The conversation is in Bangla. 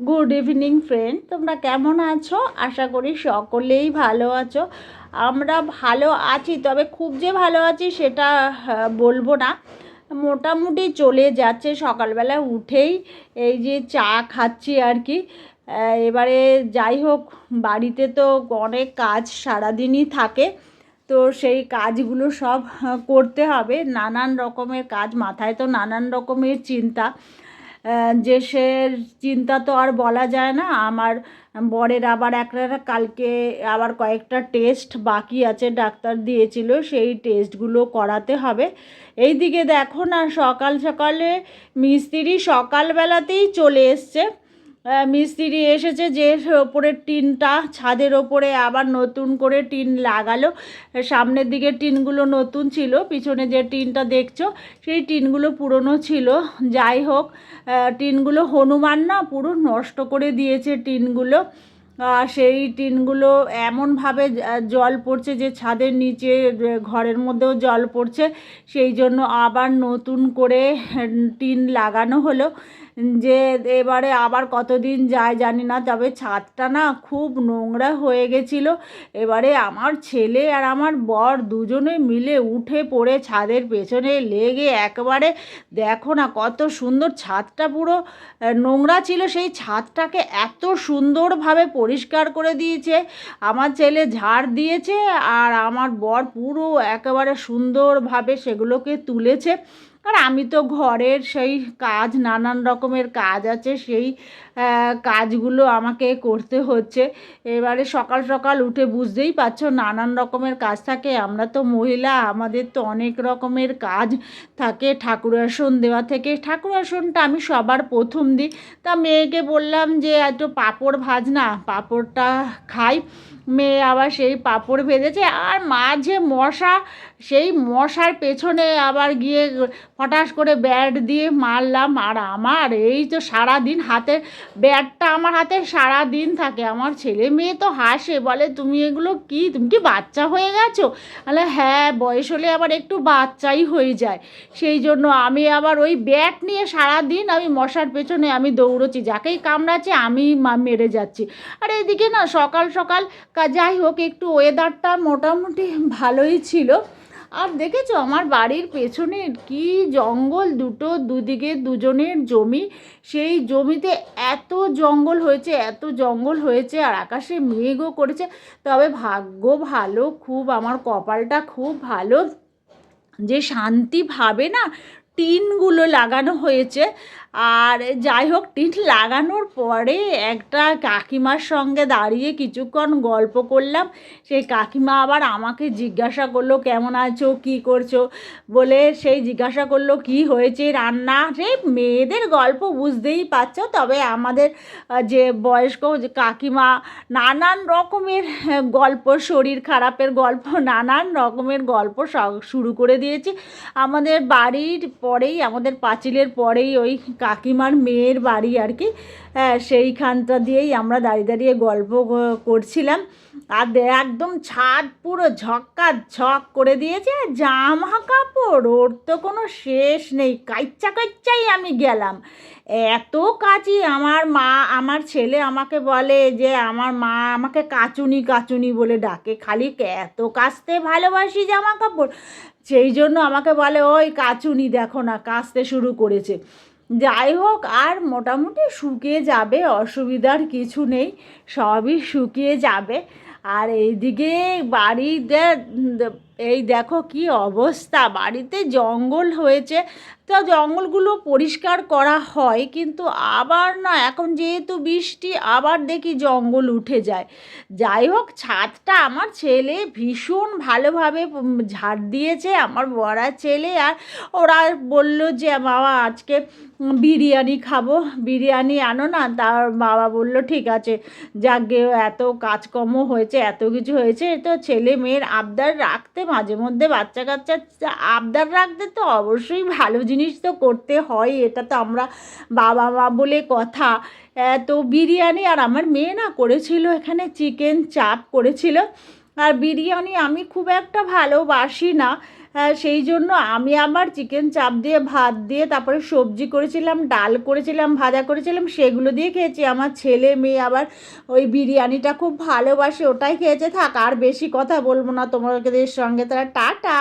গুড ইভিনিং ফ্রেন্ড তোমরা কেমন আছো? আশা করি সকলেই ভালো আছো। আমরা ভালো আছি, তবে খুব যে ভালো আছি সেটা বলব না। মোটামুটি চলে যাচ্ছে সকালবেলা উঠেই। এই যে চা খাচ্ছি আর কি। এবারে যাই হোক, বাড়িতে তো অনেক কাজ সারাদিনই থাকে। তো সেই কাজগুলো সব করতে হবে। নানান রকমের কাজ, মাথায় তো নানান রকমের চিন্তা। সে চিন্তা তো আর বলা যায় না। আমার বরের আবার একটা কালকে আবার কয়েকটা টেস্ট বাকি আছে, ডাক্তার দিয়েছিল, সেই টেস্টগুলো করাতে হবে। এই দিকে দেখো না, সকাল সকালে মিস্ত্রি সকালবেলাতেই চলে এসছে। মিস্ত্রি এসেছে যে ওপরের টিনটা, ছাদের ওপরে আবার নতুন করে টিন লাগালো। সামনের দিকে টিনগুলো নতুন ছিল, পিছনে যে টিনটা দেখছ, সেই টিনগুলো পুরনো ছিল। যাই হোক টিনগুলো হনুমান না, পুরো নষ্ট করে দিয়েছে টিনগুলো। সেই টিনগুলো এমনভাবে জল পড়ছে যে ছাদের নিচে, ঘরের মধ্যেও জল পড়ছে। সেই জন্য আবার নতুন করে টিন লাগানো হলো। যে এবারে আবার কতদিন যায় জানি না, তবে ছাদটা না খুব নোংরা হয়ে গেছিল। এবারে আমার ছেলে আর আমার বর দুজনে মিলে উঠে পড়ে ছাদের পেছনে লেগে একবারে দেখো না কত সুন্দর ছাদটা পুরো নোংরা ছিল। সেই ছাদটাকে এত সুন্দরভাবে পরিষ্কার করে দিয়েছে। আমার ছেলে ঝাড় দিয়েছে আর আমার বর পুরো একেবারে সুন্দরভাবে সেগুলোকে তুলেছে। আর আমি তো ঘরের সেই কাজ, নানান রকমের কাজ আছে, সেই কাজগুলো আমাকে করতে হচ্ছে। এবারে সকাল সকাল উঠে বুঝতেই পারছ, নানান রকমের কাজ থাকে। আমরা তো মহিলা, আমাদের তো অনেক রকমের কাজ থাকে। ঠাকুর আসন দেওয়া থেকে, ঠাকুর আসনটা আমি সবার প্রথম দিই। তা মেয়েকে বললাম যে একটু পাঁপড় ভাজ না পাঁপড়টা খাই। মেয়ে আবার সেই পাঁপড় ভেজেছে আর মাঝে মশা, সেই মশার পেছনে আবার গিয়ে ফটাস করে ব্যাট দিয়ে মারলাম। আর আমার এই তো সারা দিন হাতে, ব্যাটটা আমার হাতে সারা দিন থাকে। আমার ছেলে মেয়ে তো হাসে, বলে, তুমি এগুলো কি? তুমি কি বাচ্চা হয়ে গেছো? বলে হ্যাঁ বয়স হলে আবার একটু বাচ্চাই হয়ে যায়। সেই জন্য আমি আবার ওই ব্যাট নিয়ে সারা দিন আমি মশার পেছনে আমি দৌড়চ্ছি। যাকেই কামড়াচ্ছে আমি মেরে যাচ্ছি। আর এইদিকে না, সকাল সকাল যাই হোক, একটু ওয়েদারটা মোটামুটি ভালোই ছিল। আর দেখেছ, আমার বাড়ির পেছনে কি জঙ্গল? দুটো দুদিকে দুজনের জমি। সেই জমিতে এত জঙ্গল হয়েছে, এত জঙ্গল হয়েছে, আর আকাশে মেঘও করেছে। তবে ভাগ্য ভালো, খুব আমার কপালটা খুব ভালো। যে শান্তিভাবে না, টিনগুলো লাগানো হয়েছে। আর যাই হোক টিট লাগানোর পরে একটা কাকিমার সঙ্গে দাঁড়িয়ে কিছুক্ষণ গল্প করলাম। সেই কাকিমা আবার আমাকে জিজ্ঞাসা করল, কেমন আছো? কী করছ? বলে সেই জিজ্ঞাসা করল, কি হয়েছে রান্না? সে মেয়েদের গল্প বুঝতেই পারছ, তবে আমাদের যে বয়স্ক কাকিমা, নানান রকমের গল্প, শরীর খারাপের গল্প, নানান রকমের গল্প শুরু করে দিয়েছে। আমাদের বাড়ির পরেই, আমাদের পাঁচিলের পরেই ওই কাকিমার মেয়ের বাড়ি আর কি। সেইখানটা দিয়েই আমরা দাঁড়িয়ে দাঁড়িয়ে গল্প করছিলাম। আর একদম ছাদ পুরো ঝক্কা ঝক করে দিয়েছে, আর জামা কাপড়, ওর তো কোনো শেষ নেই। কাইচ্চা কাইচ্চাই আমি গেলাম। এত কাচি, আমার মা, আমার ছেলে আমাকে বলে যে, আমার মা আমাকে কাচুনি কাচুনি বলে ডাকে। খালি এত কাচতে ভালোবাসি জামা কাপড়? সেই জন্য আমাকে বলে, ওই কাচুনি দেখো না কাচতে শুরু করেছে। যাই হোক, আর মোটামুটি শুকিয়ে যাবে, অসুবিধার কিছু নেই, সবই শুকিয়ে যাবে। আর এইদিকে বাড়িতে এই দেখো কি অবস্থা, বাড়িতে জঙ্গল হয়েছে। তো জঙ্গলগুলো পরিষ্কার করা হয়, কিন্তু আবার না, এখন যেহেতু বৃষ্টি, আবার দেখি জঙ্গল উঠে যায়। যাই হোক, ছাদটা আমার ছেলে ভীষণ ভালোভাবে ঝাড় দিয়েছে, আমার বড়া ছেলে, আর ওরা বলল যে, বাবা, আজকে বিরিয়ানি খাব, বিরিয়ানি আনো না? তার বাবা বলল, ঠিক আছে, যাকে এত কাজকর্ম হয়েছে, এত কিছু হয়েছে। তো ছেলে মেয়ের আবদার রাখতে মাঝে মধ্যে বাচ্চা কাচ্চা আবদার রাখতে তো অবশ্যই ভালো জিনিস তো করতে হয়, এটা তো আমরা বাবা মা বলে কথা। তো বিরিয়ানি আর আমার মেয়ে না করেছিল এখানে চিকেন চাপ করেছিল। আর বিরিয়ানি আমি খুব একটা ভালোবাসি না সেই জন্য আমি আমার চিকেন চাপ দিয়ে, ভাত দিয়ে, তারপরে সবজি করেছিলাম, ডাল করেছিলাম, ভাজা করেছিলাম, সেগুলো দিয়ে খেয়েছি। আমার ছেলে মেয়ে আবার ওই বিরিয়ানিটা খুব ভালোবাসে, ওটাই খেয়েছে। থাক, আর বেশি কথা বলব না তোমাদের সঙ্গে। তারা টাটা।